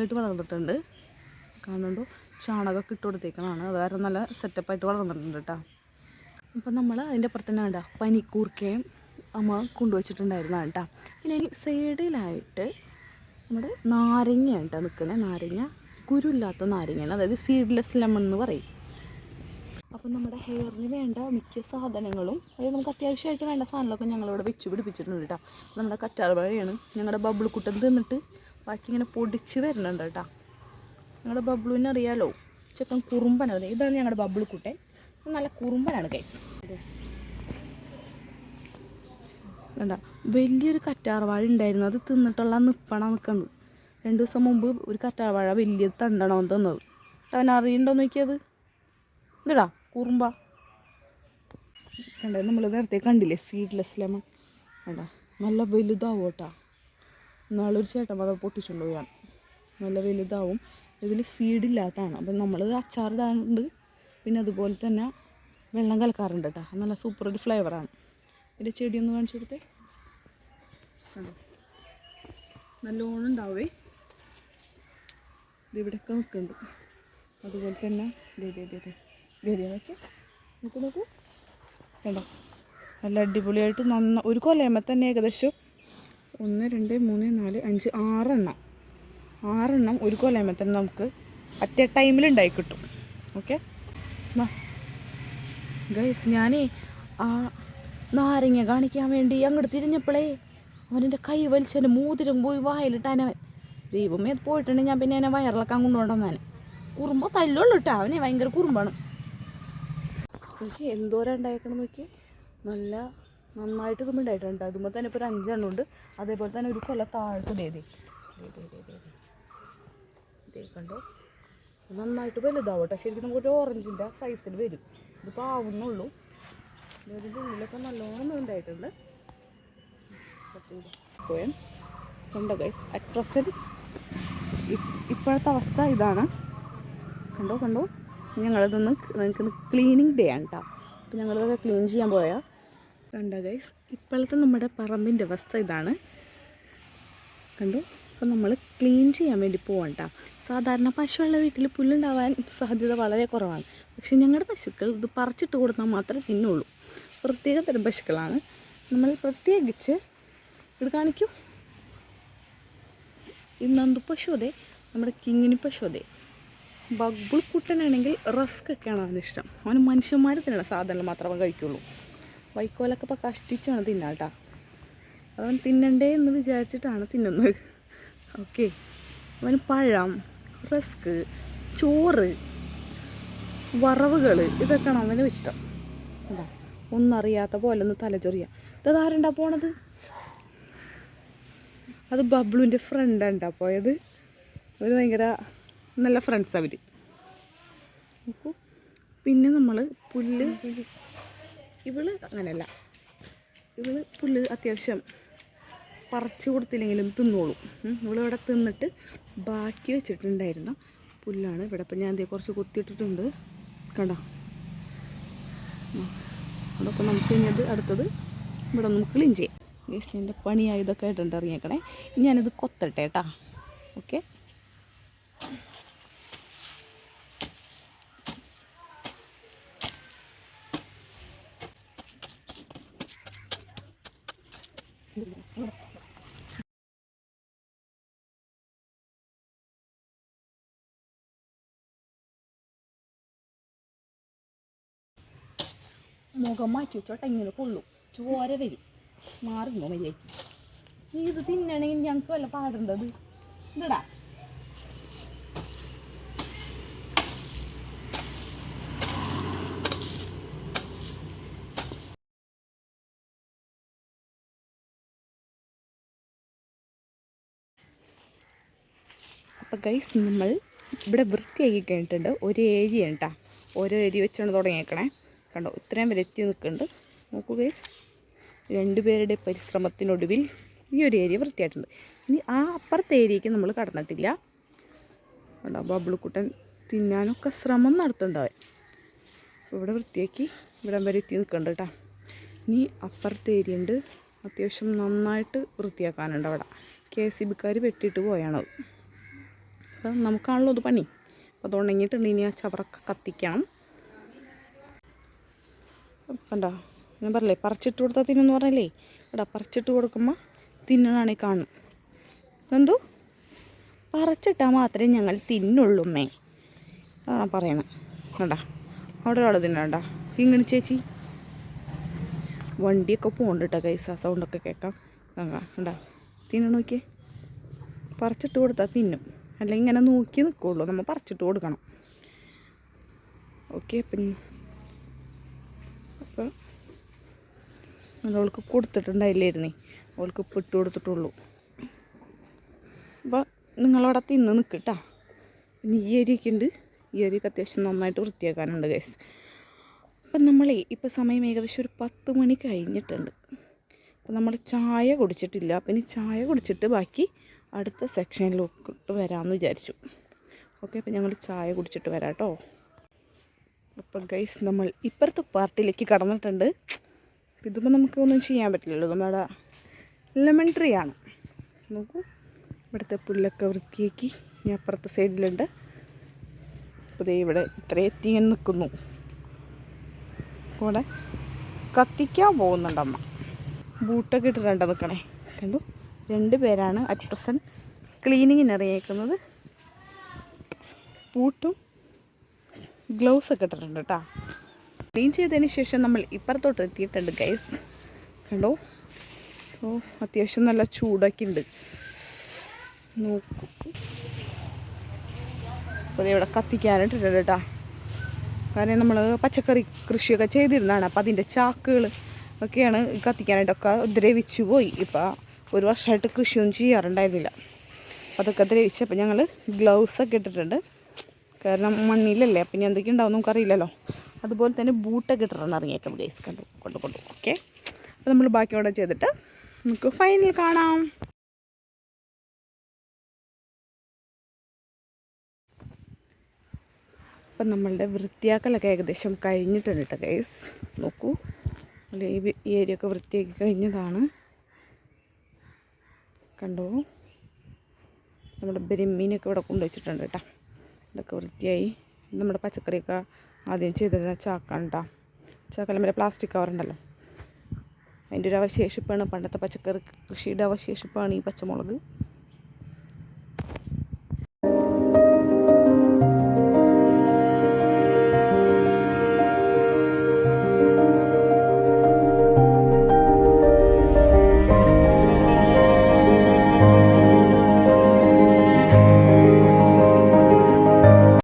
അടിപൊളിയായിട്ട് വളർന്നിട്ടുണ്ട്. കാണുന്നുണ്ടോ? ചാണകമൊക്കെ ഇട്ട് കൊടുത്തേക്കണതാണ്. അത് നല്ല സെറ്റപ്പായിട്ട് വളർന്നിട്ടുണ്ട് കേട്ടോ അപ്പം നമ്മൾ അതിന്റെ അപ്പുറത്ത് തന്നെ കണ്ട? പനിക്കൂർക്കയും അമ്മ കൊണ്ടുവച്ചിട്ടുണ്ടായിരുന്നതാണ് കേട്ടോ പിന്നെ സൈഡിലായിട്ട് നമ്മുടെ നാരങ്ങയാണ് കേട്ടോ നിൽക്കണേ. നാരങ്ങ കുരുല്ലാത്ത നാരങ്ങയാണ്. അതായത് സീഡ്ലെസ് ലെമൺ എന്ന് പറയും. അപ്പം നമ്മുടെ ഹെയറിന് വേണ്ട മിക്ക സാധനങ്ങളും അതായത് നമുക്ക് അത്യാവശ്യമായിട്ട് വേണ്ട സാധനങ്ങളൊക്കെ ഞങ്ങളിവിടെ വെച്ച് പിടിപ്പിച്ചിട്ടുണ്ട് കേട്ടോ നമ്മുടെ കറ്റാർ കറ്റാർവാഴയാണ്. ഞങ്ങളുടെ ബബിൾ കുട്ടൻ തിന്നിട്ട് ബാക്കി ഇങ്ങനെ പൊടിച്ച് വരുന്നുണ്ട് കേട്ടോ. ഞങ്ങളുടെ ബബ്ലുവിനെ അറിയാലോ? ചെക്കൻ കുറുമ്പനാണ് ഇതാണ് ഞങ്ങളുടെ ബബിൾ കുട്ടൻ. നല്ല കുറുമ്പനാണ് കൈസ് വേണ്ട വലിയൊരു കറ്റാർവാഴ ഉണ്ടായിരുന്നു. അത് തിന്നിട്ടുള്ള നിപ്പണ നിൽക്കുന്നത് രണ്ട് ദിവസം മുമ്പ് ഒരു കറ്റാർവാഴ വലിയ തണ്ടണോ തന്നത്. അവൻ അറിയണ്ടോ നോക്കിയത് എന്തിടാ കുറുമ്പ. കണ്ടേ? നമ്മൾ നേരത്തെ കണ്ടില്ലേ? സീഡ്ലെസ് ലെമൺ വേണ്ട നല്ല വലുതാവും കേട്ടാ. നാളൊരു ചേട്ടൻ അത് പൊട്ടിച്ചുകൊണ്ട് പോയാണ് നല്ല വലുതാവും. ഇതിൽ സീഡില്ലാത്തതാണ് അപ്പം നമ്മൾ അച്ചാറിടാറുണ്ട്. പിന്നെ അതുപോലെ തന്നെ വെള്ളം കലക്കാറുണ്ട് കേട്ടോ. നല്ല സൂപ്പർ ഒരു ഫ്ലേവറാണ് ഇതിന്റെ ചെടി ഒന്ന് കാണിച്ചു കൊടുത്തേ. നല്ലോണം ഉണ്ടാവേ. ഇതിവിടെയൊക്കെ നിൽക്കുന്നുണ്ട്. അതുപോലെ തന്നെ ഗതി നോക്കി നോക്കൂ. കണ്ടോ? നല്ല അടിപൊളിയായിട്ട് നന്ന ഒരു കൊലയമ്മ തന്നെ ഏകദേശം ഒന്ന് രണ്ട് മൂന്ന് നാല് അഞ്ച് ആറെണ്ണം. ആറെണ്ണം ഒരു കൊലയമ്മ തന്നെ നമുക്ക് അറ്റ ടൈമിൽ ഉണ്ടായി കിട്ടും. ഓക്കെ ഗൈസ് ഞാനേ ആ നാരങ്ങ കാണിക്കാൻ വേണ്ടി അങ്ങോട്ട് തിരിഞ്ഞപ്പോഴേ അവനെന്റെ കൈ വലിച്ചെന്റെ മൂതിരം പോയി വായിലിട്ടാനവൻ ദൈവമേ അത് പോയിട്ടുണ്ടെങ്കിൽ ഞാൻ പിന്നെ എന്നെ വയറിളക്കാൻ കൊണ്ടുപോകണം കുറുമ്പ തല്ലുള്ളൂ കേട്ടോ അവനെ ഭയങ്കര കുറുമ്പാണ്. നോക്കി എന്തോരം ഉണ്ടായേക്കണം നോക്കി നല്ല നന്നായിട്ട് ഇതുമ്പോൾ ഉണ്ടായിട്ടുണ്ട് അതുമ്പോൾ തന്നെ ഇപ്പോൾ ഒരു അഞ്ചെണ്ണം ഉണ്ട്. അതേപോലെ തന്നെ ഒരു കൊല താഴത്ത്. ദേ കണ്ടോ? നന്നായിട്ട് വലുതാവട്ടെ. ശരിക്കും നമുക്കൊരു ഓറഞ്ചിന്റെ സൈസിൽ വരും. ഇതിപ്പോൾ ആവുന്നുള്ളൂ. ഇതിന്റെ ഉള്ളിലൊക്കെ നല്ലോണം ഉണ്ടായിട്ടുണ്ട് കണ്ടോ ഗൈസ് അറ്റ് പ്രസന്റ് ഇപ്പോഴത്തെ അവസ്ഥ ഇതാണ്. കണ്ടോ കണ്ടോ? ഞങ്ങളിതൊന്ന് നിങ്ങൾക്ക് ക്ലീനിങ് ഡേ ആണ് കേട്ടോ അപ്പോൾ ഞങ്ങളിതൊക്കെ ക്ലീൻ ചെയ്യാൻ പോയാൽ കണ്ടോ ഗൈസ് ഇപ്പോഴത്തെ നമ്മുടെ പറമ്പിന്റെ അവസ്ഥ ഇതാണ്. കണ്ടു? അപ്പോൾ നമ്മൾ ക്ലീൻ ചെയ്യാൻ വേണ്ടി പോകണ്ട സാധാരണ പശുവുള്ള വീട്ടിൽ പുല്ലുണ്ടാവാൻ സാധ്യത വളരെ കുറവാണ്. പക്ഷേ ഞങ്ങളുടെ പശുക്കൾ ഇത് പറിച്ചിട്ട് കൊടുത്താൽ മാത്രമേ തിന്നുള്ളൂ. പ്രത്യേക തരം പശുക്കളാണ്. നമ്മൾ പ്രത്യേകിച്ച് ഇത് കാണിക്കൂ. ഈ നന്ദു പശു അതെ നമ്മുടെ കിങ്ങിനി പശു അതെ. ബബിൾ കുട്ടനാണെങ്കിൽ റസ്ക് ഒക്കെയാണ് ഇഷ്ടം. അവന് മനുഷ്യന്മാർ തന്നെയാണ് സാധനങ്ങൾ മാത്രമേ കഴിക്കുള്ളൂ. വൈക്കോലൊക്കെ ഇപ്പോൾ കഷ്ടിച്ചാണ് തിന്നാം കേട്ടോ അവൻ തിന്നണ്ടേ എന്ന് വിചാരിച്ചിട്ടാണ് തിന്നുന്നത്. ഓക്കെ. അവന് പഴം റസ്ക് ചോറ് വറവുകൾ ഇതൊക്കെയാണ് അവന് ഇഷ്ടം. എന്താ? ഒന്നറിയാത്ത പോലെ ഒന്ന് തലചൊറിയ. ഇതാരുണ്ടാ പോണത്? അത് ബബ്ലുവിന്റെ ഫ്രണ്ടാണ്ടാ പോയത്. അവർ ഭയങ്കര നല്ല ഫ്രണ്ട്സ് അവർ പിന്നെ നമ്മൾ പുല്ല് ഇവൾ അങ്ങനെയല്ല. ഇവൾ പുല്ല് അത്യാവശ്യം പറിച്ചു കൊടുത്തില്ലെങ്കിലും തിന്നോളും. ഇവിടെ തിന്നിട്ട് ബാക്കി വെച്ചിട്ടുണ്ടായിരുന്ന പുല്ലാണ് ഇവിടെ. ഇപ്പം ഞാൻ എന്തേ കുറച്ച് കുത്തിയിട്ടിട്ടുണ്ട്. കണ്ടോ? അതൊക്കെ നമുക്ക് ഇനിയത് അടുത്തത് ഇവിടെ നമുക്ക് ക്ലീൻ ചെയ്യാം. ഗസ്റ്റ് എന്റെ പണിയായതൊക്കെ ആയിട്ടുണ്ട് ഇറങ്ങിയേക്കണേ. ഞാനിത് കൊത്തട്ടെ കേട്ടാ. ഓക്കെ മുഖം മാറ്റി വെച്ചോട്ടെ ഇങ്ങനെ കൊള്ളു. ചോര വരും മാറുന്നു മര്യാദയ്ക്ക്. ഇത് തിന്നണമെങ്കിൽ ഞങ്ങൾക്ക് വല്ല പാടുണ്ടത് ഇതടാ. അപ്പോൾ ഗൈസ് നമ്മൾ ഇവിടെ വൃത്തിയാക്കി കഴിഞ്ഞിട്ടുണ്ട്. ഒരു ഏരിയ കേട്ടോ ഓരോ ഏരിയ വെച്ചാണ് തുടങ്ങിയേക്കണേ. കണ്ടോ ഇത്രയും വരെ എത്തി നിൽക്കുന്നുണ്ട്. നോക്കൂ ഗൈസ് രണ്ടുപേരുടെ പരിശ്രമത്തിനൊടുവിൽ ഈ ഒരു ഏരിയ വൃത്തിയായിട്ടുണ്ട്. ഇനി ആ അപ്പുറത്തെ ഏരിയക്ക് നമ്മൾ കടന്നിട്ടില്ല. കണ്ടോ ബബിളുക്കുട്ടൻ തിന്നാനൊക്കെ ശ്രമം നടത്തുന്നുണ്ടാവേ ഇവിടെ വൃത്തിയാക്കി ഇവിടം വരെ എത്തി നിൽക്കുന്നുണ്ട് കേട്ടോ ഇനി അപ്പുറത്തെ ഏരിയ ഉണ്ട്. അത്യാവശ്യം നന്നായിട്ട് വൃത്തിയാക്കാനുണ്ട് അവിടെ. കെ സി ബിക്കാർ വെട്ടിയിട്ട് പോയാണത് അപ്പം നമുക്കാണല്ലോ അത് പണി. അപ്പോൾ അത് ഉണങ്ങിയിട്ടുണ്ട് ഇനി ആ ചവറൊക്കെ കത്തിക്കണം കണ്ടോ? ഞാൻ പറയലേ പറിച്ചിട്ട് കൊടുത്താൽ തിന്നെന്ന് പറഞ്ഞല്ലേ? ഇവിടെ പറിച്ചിട്ട് കൊടുക്കുമ്പോൾ തിന്നണേ കാണും. എന്തോ? പറിച്ചിട്ടാൽ മാത്രമേ ഞങ്ങൾ തിന്നുള്ളൂ മേ അതാണ് പറയണം. കേട്ടാ അവിടെ ഒരാൾ തിന്നണ്ട ഇങ്ങനെ ചേച്ചി. വണ്ടിയൊക്കെ പോകുന്നുണ്ട് കേട്ടോ കൈസ സൗണ്ടൊക്കെ കേൾക്കാം. കണ്ടാ? തിന്നണ പറിച്ചിട്ട് കൊടുത്താൽ തിന്നും. അല്ലെങ്കിൽ ഇങ്ങനെ നോക്കി നിൽക്കുള്ളൂ. നമ്മൾ പറിച്ചിട്ട് കൊടുക്കണം. ഓക്കെ പിന്നെ അപ്പോൾ അവൾക്ക് കൊടുത്തിട്ടുണ്ടായില്ലായിരുന്നേ. അവൾക്ക് ഇപ്പം ഇട്ട് കൊടുത്തിട്ടുള്ളൂ. അപ്പോൾ നിങ്ങളവിടെ തിന്ന് നിൽക്കട്ടാ പിന്നെ ഈ ഏരിയൊക്കെ ഉണ്ട്. ഈ ഏരിയൊക്കെ അത്യാവശ്യം നന്നായിട്ട് വൃത്തിയാക്കാനുണ്ട് ഗൈസ് അപ്പം നമ്മളേ ഇപ്പോൾ സമയം ഏകദേശം ഒരു പത്ത് മണി കഴിഞ്ഞിട്ടുണ്ട്. അപ്പം നമ്മൾ ചായ കുടിച്ചിട്ടില്ല. അപ്പം ഇനി ചായ കുടിച്ചിട്ട് ബാക്കി അടുത്ത സെക്ഷനിലോട്ട് വരാമെന്ന് വിചാരിച്ചു. ഓക്കെ അപ്പം ഞങ്ങൾ ചായ കുടിച്ചിട്ട് വരാം കേട്ടോ. അപ്പം ഗൈസ് നമ്മൾ ഇപ്പുറത്തെ പാർട്ടിയിലേക്ക് കടന്നിട്ടുണ്ട്. ഇതിപ്പോൾ നമുക്ക് ഒന്നും ചെയ്യാൻ പറ്റില്ലല്ലോ. നമ്മുടെ ലെമൺ ട്രീ ആണ്. നോക്കൂ ഇവിടുത്തെ പുല്ലൊക്കെ വൃത്തിയാക്കി ഞാൻ അപ്പുറത്തെ സൈഡിലുണ്ട്. അപ്പോൾ ദേ ഇവിടെ ഇത്രയും എത്തി ഇങ്ങനെ നിൽക്കുന്നു. കൂടെ കത്തിക്കാൻ പോകുന്നുണ്ട് അമ്മ. ബൂട്ടൊക്കെ ഇട്ടിട്ടുണ്ട് നിൽക്കണേ. കണ്ടു? രണ്ട് പേരാണ് അറ്റ് പ്രസന്റ് ക്ലീനിങ്ങിന് ഇറങ്ങിയേക്കുന്നത്. ബൂട്ടും ഗ്ലൗസ് ഒക്കെ ഇട്ടിട്ടുണ്ട് കേട്ടോ. ക്ലീൻ ചെയ്തതിന് ശേഷം നമ്മൾ ഇപ്പുറത്തോട്ട് എത്തിയിട്ടുണ്ട് ഗൈസ് കണ്ടോ? ഓ അത്യാവശ്യം നല്ല ചൂടൊക്കെ ഉണ്ട്. നോക്കൂ. അപ്പോൾ ഇവിടെ കത്തിക്കാനിട്ടിട്ടുണ്ട് കേട്ടോ. കാരണം നമ്മൾ പച്ചക്കറി കൃഷിയൊക്കെ ചെയ്തിരുന്നതാണ്. അപ്പോൾ അതിന്റെ ചാക്കുകൾ ഒക്കെയാണ് കത്തിക്കാനായിട്ടൊക്കെ ദ്രവിച്ചു പോയി. ഇപ്പോൾ ഒരു വർഷമായിട്ട് കൃഷിയൊന്നും ചെയ്യാറുണ്ടായിരുന്നില്ല. അതൊക്കെ ദ്രവിച്ച് അപ്പോൾ ഞങ്ങൾ ഗ്ലൗസൊക്കെ ഇട്ടിട്ടുണ്ട്. കാരണം മണ്ണിലല്ലേ ഇനി എന്തൊക്കെ ഉണ്ടാവും നമുക്കറിയില്ലല്ലോ. അതുപോലെ തന്നെ ബൂട്ടൊക്കെ ഇട്ടിട്ടാണ് ഇറങ്ങിയേക്കാം ഗൈസ് കണ്ടു? കൊണ്ടു കൊണ്ടു. ഓക്കെ അപ്പോൾ നമ്മൾ ബാക്കി അവിടെ ചെയ്തിട്ട് നമുക്ക് ഫൈനൽ കാണാം. അപ്പം നമ്മളുടെ വൃത്തിയാക്കലൊക്കെ ഏകദേശം കഴിഞ്ഞിട്ടുണ്ട് കേട്ടോ ഗൈസ് നോക്കൂ. ഈ ഏരിയ ഒക്കെ വൃത്തിയാക്കി കഴിഞ്ഞതാണ്. കണ്ടോ? നമ്മുടെ ബെരിമീനൊക്കെ ഇവിടെ കൊണ്ടുവച്ചിട്ടുണ്ട് കേട്ടോ. ഇതൊക്കെ വൃത്തിയായി. നമ്മുടെ പച്ചക്കറിയൊക്കെ ആദ്യം ചെയ്തിരുന്ന ചാക്കാണ് കേട്ടോ. ചാക്കല്ല മറ്റേ പ്ലാസ്റ്റിക് കവറുണ്ടല്ലോ അതിന്റെ ഒരു അവശേഷിപ്പാണ് പണ്ടത്തെ പച്ചക്കറി കൃഷിയുടെ അവശേഷിപ്പാണ് ഈ പച്ചമുളക്.